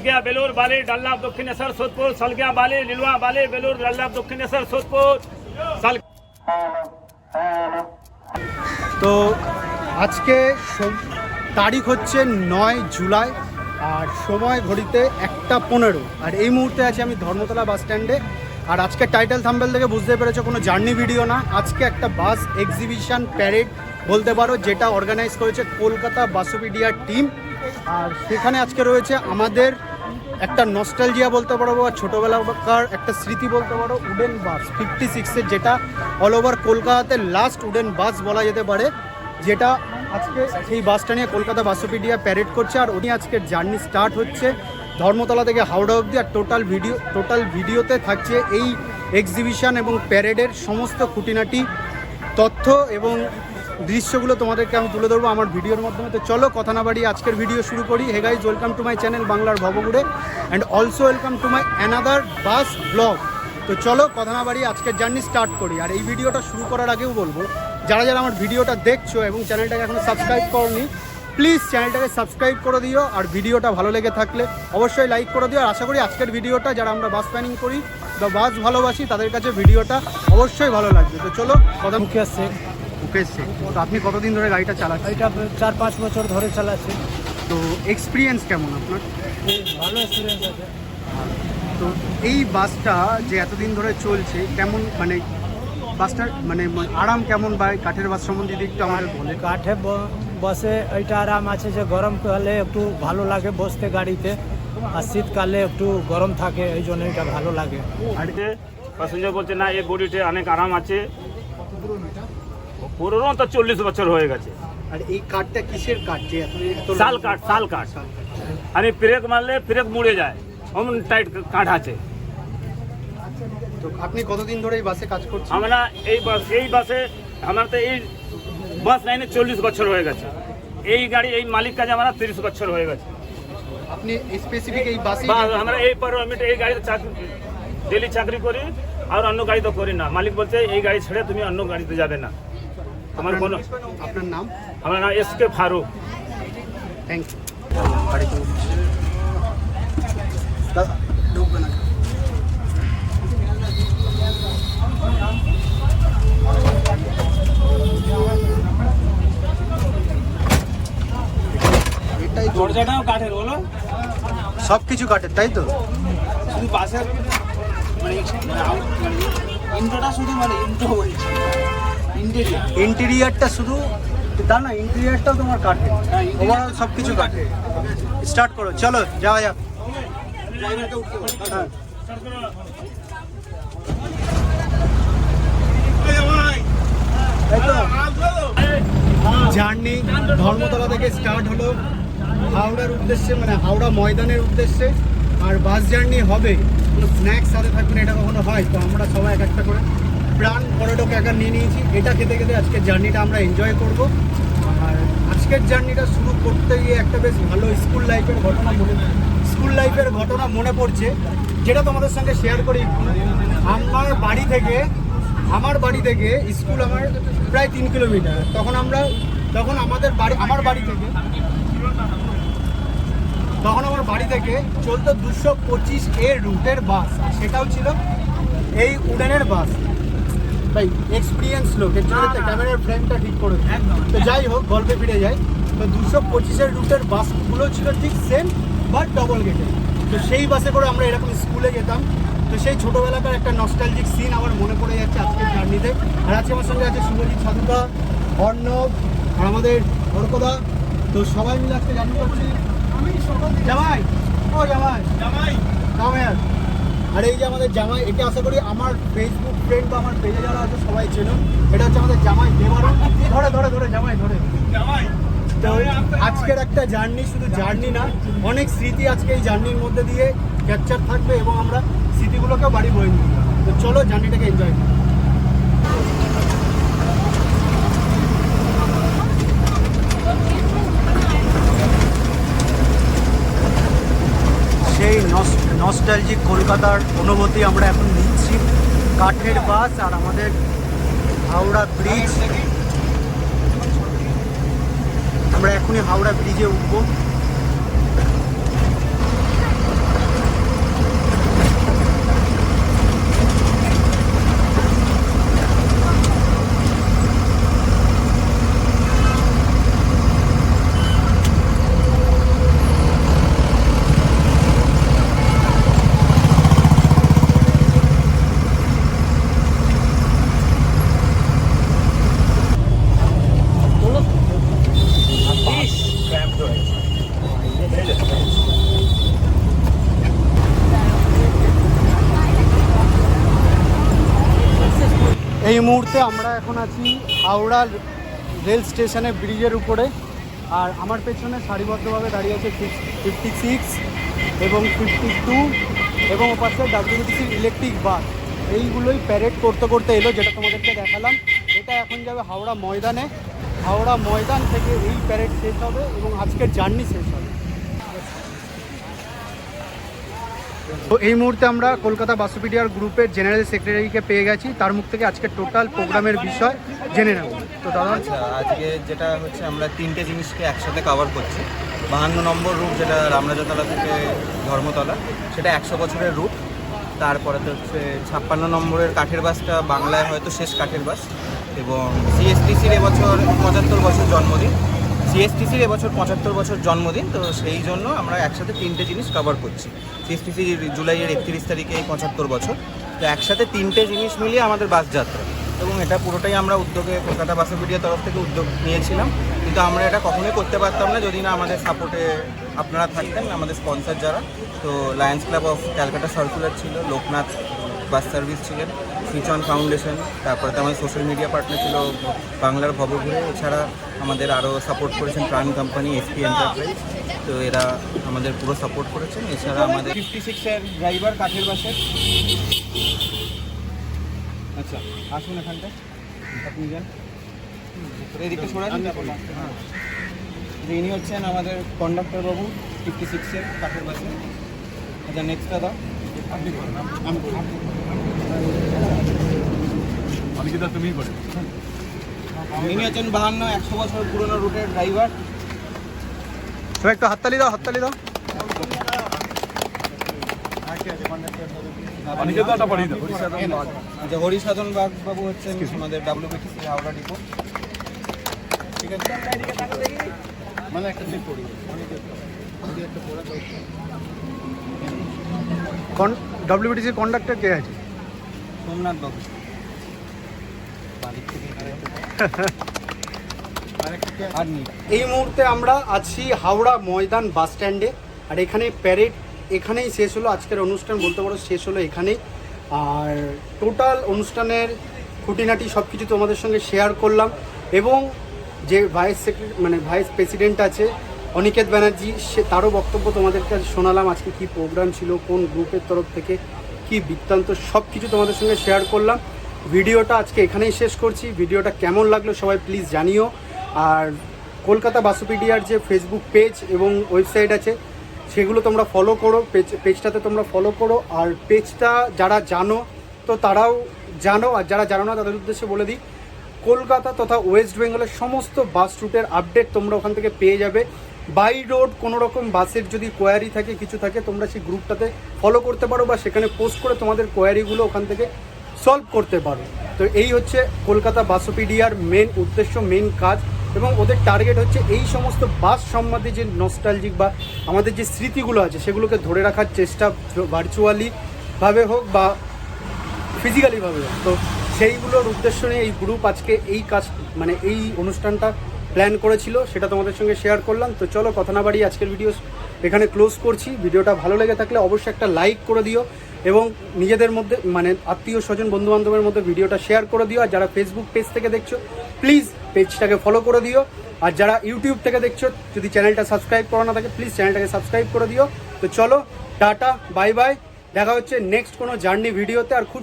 সালগিয়া বেলুর বালি ডাল্লাভ দক্ষিণেশ্বর সোদপুর সালগিয়া বালি লিলুয়া বালি বেলুর ডাল্লাভ দক্ষিণেশ্বর সোদপুর তো আজকে তারিখ হচ্ছে নয় জুলাই, আর সময় ঘড়িতে একটা পনেরো। আর এই মুহূর্তে আছি আমি ধর্মতলা বাস স্ট্যান্ডে। আর আজকে টাইটেল থাম্বেল থেকে বুঝতে পেরেছ, কোনো জার্নি ভিডিও না। আজকে একটা বাস এক্সিবিশন প্যারেড বলতে পারো, যেটা অর্গানাইজ করেছে কলকাতা বাসোপিডিয়ার টিম আর সেখানে আজকে রয়েছে আমাদের একটা নস্টালজিয়া বলতে পারো বা ছোটোবেলাকার একটা স্মৃতি বলতে পারো, উডেন বাস ফিফটি সিক্সের যেটা অল ওভার কলকাতাতে লাস্ট উডেন বাস বলা যেতে পারে, যেটা আজকে সেই বাসটা নিয়ে কলকাতা বাসোপিডিয়া প্যারেড করছে আর উনি আজকের জার্নি স্টার্ট হচ্ছে ধর্মতলা থেকে হাওড়া অবধি আর টোটাল ভিডিও টোটাল ভিডিওতে থাকছে এই এক্সিবিশন এবং প্যারেডের সমস্ত খুঁটিনাটি, তথ্য এবং দৃশ্যগুলো তোমাদেরকে আমি তুলে ধরবো আমার ভিডিওর মাধ্যমে। তো চলো কথা না বাড়িয়ে আজকের ভিডিও শুরু করি। Hey guys welcome to my channel বাংলার ভবগুড়ে and also welcome to my another bus blog তো চলো কথা না বাড়িয়ে আজকের জার্নি স্টার্ট করি। আর এই ভিডিওটা শুরু করার আগেও বলব, যারা যারা আমার ভিডিওটা দেখছ এবং চ্যানেলটাকে এখনও সাবস্ক্রাইব করনি প্লিজ চ্যানেলটাকে সাবস্ক্রাইব করে দিও। আর ভিডিওটা ভালো লেগে থাকলে অবশ্যই লাইক করে দিও। আর আশা করি আজকের ভিডিওটা যারা আমরা বাস প্ল্যানিং করি বা বাস ভালোবাসি, তাদের কাছে ভিডিওটা অবশ্যই ভালো লাগবে। তো চলো কথা মুকেশ সিং সিং তো আপনি কতদিন ধরে গাড়িটা চালাচ্ছেন? এটা চার পাঁচ বছর ধরে চালাচ্ছি। তো এক্সপিরিয়েন্স কেমন আপনার? ভালো এক্সপিরিয়েন্স আছে। তো এই বাসটা যে এতদিন ধরে চলছে কেমন মানে বাসটার মানে আরাম কেমন বা কাঠের বাস সম্বন্ধে একটু আমাদের বলে কাঠে ব- বসে এইটা আরাম আছে যে গরমকালে একটু ভালো লাগে বসতে গাড়িতে আর শীতকালে একটু গরম থাকে এই জন্য এটা ভালো লাগে। গাড়িতে প্যাসেঞ্জার বলছে না এই গড়িতে অনেক আরাম আছে। পুরনো তো চল্লিশ বছর হয়ে গেছে। আর এই কাঠটা কিসের কাঠ? যে শাল কাঠ শাল কাঠ। এই ব্রেক মারলে ব্রেক মুড়ে যায়। অমন টাইট কাঠ আছে। তো আপনি কতদিন ধরে এই বাসে কাজ করছেন? আমরা এই বাস এই বাসে আমার তো এই বাস লাইনে চল্লিশ বছর হয়ে গেছে। এই গাড়ি এই মালিক কাজে আমরা তিরিশ বছর হয়ে গেছে। আপনি স্পেসিফিক এই বাসে আমরা এই পারমিট এই গাড়িতে চাকরি ডেলি চাকরি করি আর অন্য গাড়ি তো করি না। মালিক বলছে এই গাড়ি ছেড়ে তুমি অন্য গাড়িতে যাবে না। তোমার কোনো আপনার নাম? আমার নাম S K Farooq. Thank you ঢুকবে না। দরজাটাও কাঠের বলো। সব কিছু কাঠের তাই তো? শুধু বাসের মানে মানে মানে ইন্ট্রোটা শুধু মানে ইন্ট্রো বলছি। ইন্টেরিয়ারটা শুধু তা না ইন্টেরিয়ারটাও তোমার কাটে ওভারঅল সব কিছু কাটে স্টার্ট করো চলো যাওয়া যাক। বলো হ্যাঁ। জার্নি ধর্মতলা থেকে স্টার্ট হলো হাওড়ার উদ্দেশ্যে মানে হাওড়া ময়দানের উদ্দেশ্যে। আর বাস জার্নি হবে কোনো স্ন্যাক্স সাথে থাকবে না এটা কখনো হয় তো আমরা সবাই এক একটা করে প্রাণ পর্যটক একা নিয়ে নিয়েছি। এটা খেতে খেতে আজকের জার্নিটা আমরা এনজয় করব। আর আজকের জার্নিটা শুরু করতে গিয়ে একটা বেশ ভালো স্কুল লাইফের ঘটনা মনে স্কুল লাইফের ঘটনা মনে পড়ছে। যেটা তোমাদের সঙ্গে শেয়ার করি আমার বাড়ি থেকে আমার বাড়ি থেকে স্কুল আমার প্রায় তিন কিলোমিটার তখন আমরা তখন আমাদের বাড়ি আমার বাড়ি থেকে তখন আমার বাড়ি থেকে চলতো দুশো পঁচিশ এ রুটের বাস আর সেটাও ছিল এই উডেনের বাস তাই এক্সপিরিয়েন্স লোক এর জন্য ক্যামেরার ফ্রেমটা ঠিক করে। তো যাই হোক গল্পে ফিরে যাই। তো দুশো পঁচিশের রুটের বাসগুলো ছিল ঠিক সেম বাট ডবল গেটে তো সেই বাসে করে আমরা এরকম স্কুলে যেতাম। তো সেই ছোটোবেলাকার একটা নস্টালজিক সিন আমার মনে পড়ে যাচ্ছে আজকের জার্নিতে আর আজকে আমার সঙ্গে আছে শুভজিৎ সাধুদা অর্ণব আর আমাদের অর্কদা। তো সবাই মিলে আজকে জার্নি করছি। জামাই। ও জামাই। জামাই। জামাই আর এই যে আমাদের জামাই এটা আশা করি আমার ফেসবুক ফ্রেন্ড বা আমার পেজে যারা আছে সবাই চেনো। এটা হচ্ছে আমাদের জামাই দেবার ধরে ধরে ধরে জামাই ধরে। জামাই তো আজকের একটা জার্নি শুধু জার্নি না অনেক স্মৃতি আজকে এই জার্নির মধ্যে দিয়ে ক্যাপচার থাকবে এবং আমরা স্মৃতিগুলোকে বাড়ি বয়ে নিই তো চলো জার্নিটাকে এনজয় করি। সেই নস্টালজিক কলকাতার অনুভূতি আমরা এখন নিচ্ছি। কাঠের বাস আর আমাদের হাওড়া ব্রিজ আমরা এখনই হাওড়া ব্রিজে উঠবো। এই মুহূর্তে আমরা এখন আছি হাওড়া রেল স্টেশনে ব্রিজের উপরে। আর আমার পেছনে সারিবদ্ধভাবে দাঁড়িয়ে আছে ফিফটি সিক্স এবং ফিফটি টু এবং ওপাশে ডাব্লিউটিসির ইলেকট্রিক বাস এইগুলোই প্যারেড করতে করতে এলো, যেটা তোমাদেরকে দেখালাম। এটা এখন যাবে হাওড়া ময়দানে। হাওড়া ময়দান থেকে এই প্যারেড শেষ হবে এবং আজকের জার্নি শেষ হবে তো এই মুহূর্তে আমরা কলকাতা বাসুপিডিয়ার গ্রুপের জেনারেল সেক্রেটারিকে পেয়ে গেছি। তার মুখ থেকে আজকে টোটাল প্রোগ্রামের বিষয় জেনে নেব। তো দাদা? আচ্ছা আজকে যেটা হচ্ছে আমরা তিনটে জিনিসকে একসাথে কভার করছি। বাহান্ন নম্বর রুট যেটা রামরাজাতলা থেকে ধর্মতলা, সেটা একশো বছরের রুট তারপরে তো হচ্ছে ছাপ্পান্ন নম্বরের কাঠের বাসটা বাংলায় হয়তো শেষ কাঠের বাস। এবং সিএসটিসির এবছর পঁচাত্তর বছর জন্মদিন। সিএসটিসির এবছর পঁচাত্তর বছর জন্মদিন, তো সেই জন্য আমরা একসাথে তিনটে জিনিস কভার করছি। সিএসটিসি জুলাইয়ের একত্রিশ তারিখে এই পঁচাত্তর বছর। তো একসাথে তিনটে জিনিস মিলিয়ে আমাদের বাস যাত্রা। এবং এটা পুরোটাই আমরা উদ্যোগে কলকাতা বাসোপিডিয়ার তরফ থেকে উদ্যোগ নিয়েছিলাম। কিন্তু আমরা এটা কখনোই করতে পারতাম না যদি না আমাদের সাপোর্টে আপনারা থাকতেন, আমাদের স্পন্সর যারা। তো lions club of Calcutta circular ছিল, লোকনাথ বাস সার্ভিস ছিলেন। ফিচন ফাউন্ডেশন তারপরে তো আমাদের সোশ্যাল মিডিয়া পার্টনার ছিল বাংলার ভবঘুরে এছাড়া আমাদের আরও সাপোর্ট করেছেন প্রাণ কোম্পানি এসপি এন্টারপ্রাইজ তো এরা আমাদের পুরো সাপোর্ট করেছেন এছাড়া আমাদের ফিফটি সিক্সের ড্রাইভার কাঠের বাসের। আচ্ছা আসুন এখানটা আপনি যান। এদিকে সরান হ্যাঁ। ইনি হচ্ছেন আমাদের কন্ডাক্টর বাবু ফিফটি সিক্সের কাঠের বাসে আচ্ছা নেক্সট দাদা আপনি আমি বলুন ইনি হচ্ছেন বাহান্ন একশো বছর পুরনো রুটের ড্রাইভার সবাই একটু হাততালি দাও হাততালি দাও। আচ্ছা হরিসাধন বাগ বাবু হচ্ছেন আমাদের ডাব্লিউবিটিসি হাওড়া ডিপো। ঠিক আছে? মানে একটা চেক করি ডব্লিউবিটিসির কন্ডাক্টর কে আছে? সোমনাথ বাবু। এই মুহূর্তে আমরা আছি হাওড়া ময়দান বাস স্ট্যান্ডে। আর এখানে প্যারেড এখানেই শেষ হলো। আজকের অনুষ্ঠান বলতে পারো শেষ হলো এখানেই। আর টোটাল অনুষ্ঠানের খুঁটিনাটি সব কিছু তোমাদের সঙ্গে শেয়ার করলাম। এবং যে ভাইস সেক্রেটারি মানে ভাইস প্রেসিডেন্ট আছে, অনিকেত ব্যানার্জি, সে তারও বক্তব্য তোমাদের কাছে শোনালাম। আজকে কি প্রোগ্রাম ছিল, কোন গ্রুপের তরফ থেকে কি বৃত্তান্ত সব কিছু তোমাদের সঙ্গে শেয়ার করলাম। ভিডিওটা আজকে এখানেই শেষ করছি। ভিডিওটা কেমন লাগল সবাই প্লিজ জানিও। আর কলকাতা বাসোপিডিয়ার যে ফেসবুক পেজ এবং ওয়েবসাইট আছে, সেগুলো তোমরা ফলো করো। পেজ পেজটাতে তোমরা ফলো করো। আর পেজটা যারা জানো, তো তারাও জানো। আর যারা জানো না, তাদের উদ্দেশ্যে বলে দিই, কলকাতা তথা ওয়েস্ট বেঙ্গলের সমস্ত বাস রুটের আপডেট তোমরা ওখান থেকে পেয়ে যাবে। বাই রোড কোনো রকম বাসের যদি কোয়ারি থাকে, কিছু থাকে, তোমরা সেই গ্রুপটাতে ফলো করতে পারো বা সেখানে পোস্ট করে তোমাদের কোয়ারিগুলো ওখান থেকে সলভ করতে পারো। তো এই হচ্ছে কলকাতা বাসোপিডিয়ার মেন উদ্দেশ্য মেন কাজ এবং ওদের টার্গেট হচ্ছে এই সমস্ত বাস সম্বন্ধে যে নস্টালজিক বা আমাদের যে স্মৃতিগুলো আছে, সেগুলোকে ধরে রাখার চেষ্টা ভার্চুয়ালিভাবে হোক বা ফিজিক্যালিভাবে হোক। তো সেইগুলোর উদ্দেশ্য নিয়ে এই গ্রুপ আজকে এই কাজ মানে এই অনুষ্ঠানটা প্ল্যান করেছিল, সেটা তোমাদের সঙ্গে শেয়ার করলাম। তো চলো কথা না বাড়িয়ে আজকের ভিডিও এখানে ক্লোজ করছি। ভিডিওটা ভালো লেগে থাকলে অবশ্যই একটা লাইক করে দিও। এবং নিজেদের মধ্যে মানে আত্মীয় স্বজন বন্ধু বান্ধবের মধ্যে ভিডিওটা শেয়ার করে দিও। আর যারা ফেসবুক পেজ থেকে দেখছ প্লিজ পেজটাকে ফলো করে দিও। আর যারা ইউটিউব থেকে দেখছ, যদি চ্যানেলটা সাবস্ক্রাইব করা না থাকে প্লিজ চ্যানেলটাকে সাবস্ক্রাইব করে দিও। তো চলো, টাটা বাই বাই দেখা হচ্ছে নেক্সট কোনো জার্নি ভিডিওতে আর খুব